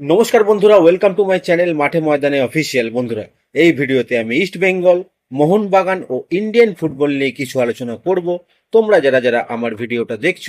নমস্কার বন্ধুরা welcome to my channel মাঠে ময়দানে অফিসিয়াল বন্ধুরা, এই ভিডিওতে আমি ইস্ট বেঙ্গল মোহনবাগান ও ইন্ডিয়ান ফুটবল নিয়ে কিছু আলোচনা করব। তোমরা যারা যারা আমার ভিডিওটা দেখছ,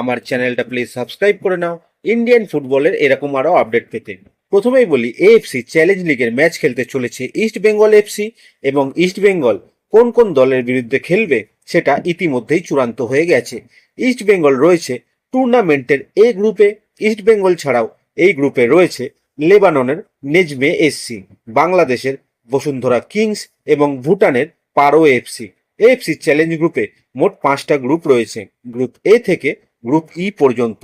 আমার চ্যানেলটা প্লিজ সাবস্ক্রাইব করে নাও। ইন্ডিয়ান ফুটবলের এরকম আরও আপডেট পেতে। প্রথমেই বলি এএফসি চ্যালেঞ্জ লিগের ম্যাচ খেলতে চলেছে ইস্ট বেঙ্গল এফসি এবং ইস্ট বেঙ্গল কোন কোন দলের বিরুদ্ধে খেলবে সেটা ইতিমধ্যেই চূড়ান্ত হয়ে গেছে। ইস্ট বেঙ্গল রয়েছে টুর্নামেন্টের এ। গ্রুপে ইস্ট বেঙ্গল ছাড়াও এই গ্রুপে রয়েছে লেবাননের নেজমে এসসি বাংলাদেশের বসুন্ধরা কিংস এবং ভুটানের পারো এফসি এফসি চ্যালেঞ্জ গ্রুপে মোট পাঁচটা গ্রুপ রয়েছে। গ্রুপ এ থেকে গ্রুপ ই পর্যন্ত।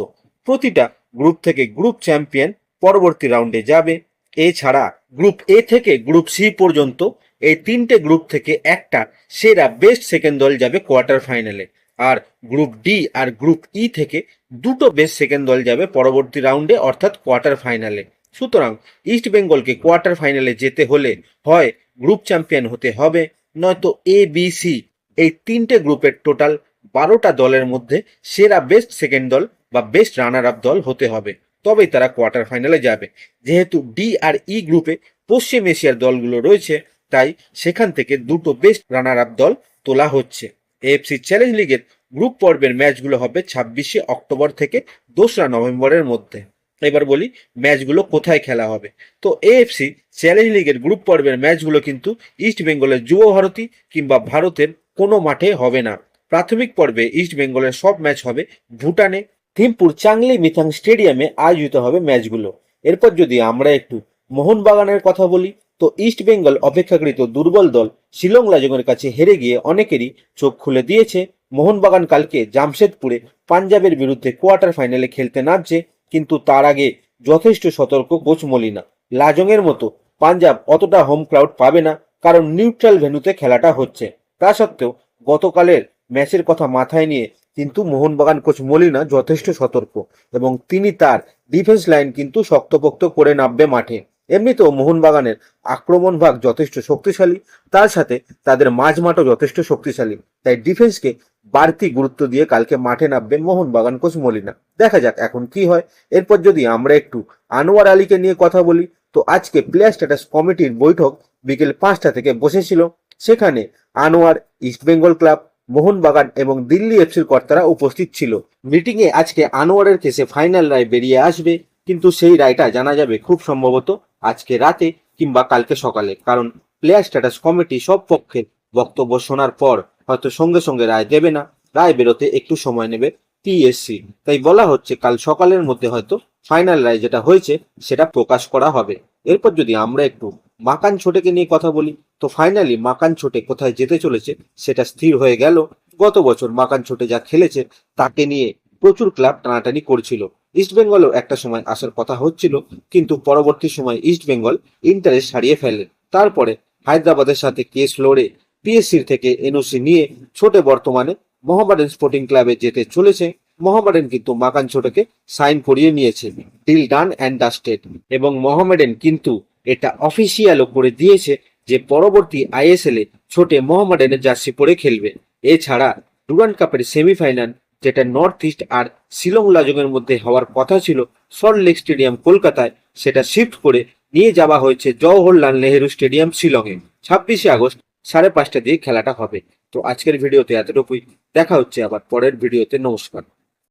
প্রতিটা গ্রুপ থেকে গ্রুপ চ্যাম্পিয়ন পরবর্তী রাউন্ডে যাবে। এছাড়া গ্রুপ এ থেকে গ্রুপ সি পর্যন্ত এই তিনটে গ্রুপ থেকে একটা সেরা বেস্ট সেকেন্ড দল যাবে কোয়ার্টার ফাইনালে। আর গ্রুপ ডি আর গ্রুপ ই থেকে দুটো বেস্ট সেকেন্ড দল যাবে পরবর্তী রাউন্ডে অর্থাৎ কোয়ার্টার ফাইনালে সুতরাং ইস্ট বেঙ্গলকে কোয়ার্টার ফাইনালে যেতে হলে হয় গ্রুপ চ্যাম্পিয়ন হতে হবে, নয়তো এ বি সি এই তিনটে গ্রুপের টোটাল বারোটা দলের মধ্যে সেরা বেস্ট সেকেন্ড দল বা বেস্ট রানার আপ দল হতে হবে। তবেই তারা কোয়ার্টার ফাইনালে যাবে। যেহেতু ডি আর ই গ্রুপে পশ্চিম এশিয়ার দলগুলো রয়েছে, তাই সেখান থেকে দুটো বেস্ট রানার আপ দল তোলা হচ্ছে। এএফসি চ্যালেঞ্জ লিগের গ্রুপ পর্বের ম্যাচগুলো হবে ছাব্বিশে অক্টোবর থেকে দোসরা নভেম্বরের মধ্যে। এবার বলি ম্যাচগুলো কোথায় খেলা হবে। তো এএফসি চ্যালেঞ্জ লিগের গ্রুপ পর্বের ম্যাচগুলো কিন্তু ইস্ট বেঙ্গলের যুব ভারতী কিংবা ভারতের কোনো মাঠে হবে না। প্রাথমিক পর্বে ইস্ট বেঙ্গলের সব ম্যাচ হবে ভুটানে। থিমপুর চাংলি মিথাং স্টেডিয়ামে আয়োজিত হবে ম্যাচগুলো এরপর যদি আমরা একটু মোহনবাগানের কথা বলি তো ইস্ট বেঙ্গল অপেক্ষাকৃত দুর্বল দল শিলং লাজংয়ের কাছে হেরে গিয়ে অনেকেরই চোখ খুলে দিয়েছে। মোহনবাগান কালকে জামশেদপুরে পাঞ্জাবের বিরুদ্ধে কোয়ার্টার ফাইনালে খেলতে নামছে, কিন্তু তার আগে যথেষ্ট সতর্ক কোচ মলিনা। লাজংয়ের মতো পাঞ্জাব অতটা হোম ক্রাউড পাবে না, কারণ নিউট্রাল ভেন্যুতে খেলাটা হচ্ছে। তা সত্ত্বেও গতকালের ম্যাচের কথা মাথায় নিয়ে কিন্তু মোহনবাগান কোচ মলিনা যথেষ্ট সতর্ক এবং তিনি তার ডিফেন্স লাইন কিন্তু শক্তপোক্ত করে নামবে মাঠে। এমনিতেও মোহনবাগানের আক্রমণ ভাগ যথেষ্ট শক্তিশালী, তার সাথে তাদের মাঝ মাঠও যথেষ্ট শক্তিশালী। তাই ডিফেন্সকে বাড়তি গুরুত্ব দিয়ে কালকে মাঠে নামবে মোহনবাগান কোচ মলিনা। দেখা যাক এখন কি হয়। এরপর যদি আমরা একটু আনোয়ার আলীকে নিয়ে কথা বলি, তো আজকে প্লেয়ার স্ট্যাটাস কমিটির বৈঠক বিকেল পাঁচটা থেকে বসেছিল। সেখানে আনোয়ার ইস্টবেঙ্গল ক্লাব মোহনবাগান এবং দিল্লি এফসির কর্তারা উপস্থিত ছিল। মিটিংয়ে আজকে আনোয়ারের কেসে ফাইনাল রায় বেরিয়ে আসবে, কিন্তু সেই রায়টা জানা যাবে খুব সম্ভবত আজকে রাতে কিংবা কালকে সকালে। কারণ প্লেয়ার স্ট্যাটাস কমিটি সব পক্ষের বক্তব্য শোনার পর হয়তো সঙ্গে সঙ্গে রায় দেবে না। রায় বেরোতে একটু সময় নেবে টিএসসি তাই বলা হচ্ছে কাল সকালের মধ্যে হয়তো ফাইনাল রায় যেটা হয়েছে সেটা প্রকাশ করা হবে। এরপর যদি আমরা একটু মাকান ছোটেকে নিয়ে কথা বলি, তো ফাইনালি মাকান ছোটে কোথায় যেতে চলেছে সেটা স্থির হয়ে গেল। গত বছর মাকান ছোটে যা খেলেছে তাকে নিয়ে প্রচুর ক্লাব টানাটানি করছিল। ইস্ট বেঙ্গলও একটা সময় আসার কথা হচ্ছিল, কিন্তু পরবর্তী সময় ইস্ট বেঙ্গল ইন্টারেস্ট হারিয়ে ফেলেন তারপরে হায়দ্রাবাদের সাথে কেস লড়ে পিএসসির থেকে এনওসি নিয়ে ছোটে বর্তমানে মোহামেডান স্পোর্টিং ক্লাবে যেতে চলেছে। মোহামেডান কিন্তু মাকান ছোটকে সাইন করিয়ে নিয়েছে ডিল ডান অ্যান্ড ডাস্টেড এবং মোহামেডান কিন্তু এটা অফিসিয়ালও করে দিয়েছে যে পরবর্তী আইএসএল এ ছোটে মোহামেডানের জার্সি পরে খেলবে। এছাড়া ডুরান্ড কাপের সেমিফাইনাল যেটা নর্থ ইস্ট আর শিলং লাজংয়ের মধ্যে হওয়ার কথা ছিল সল্ট লেক স্টেডিয়াম কলকাতায় সেটা শিফট করে নিয়ে যাওয়া হয়েছে জওহরলাল নেহেরু স্টেডিয়াম শিলংয়ে ছাব্বিশে আগস্ট সাড়ে পাঁচটা দিয়ে খেলাটা হবে। তো আজকের ভিডিওতে এতটুকুই। দেখা হচ্ছে আবার পরের ভিডিওতে। নমস্কার।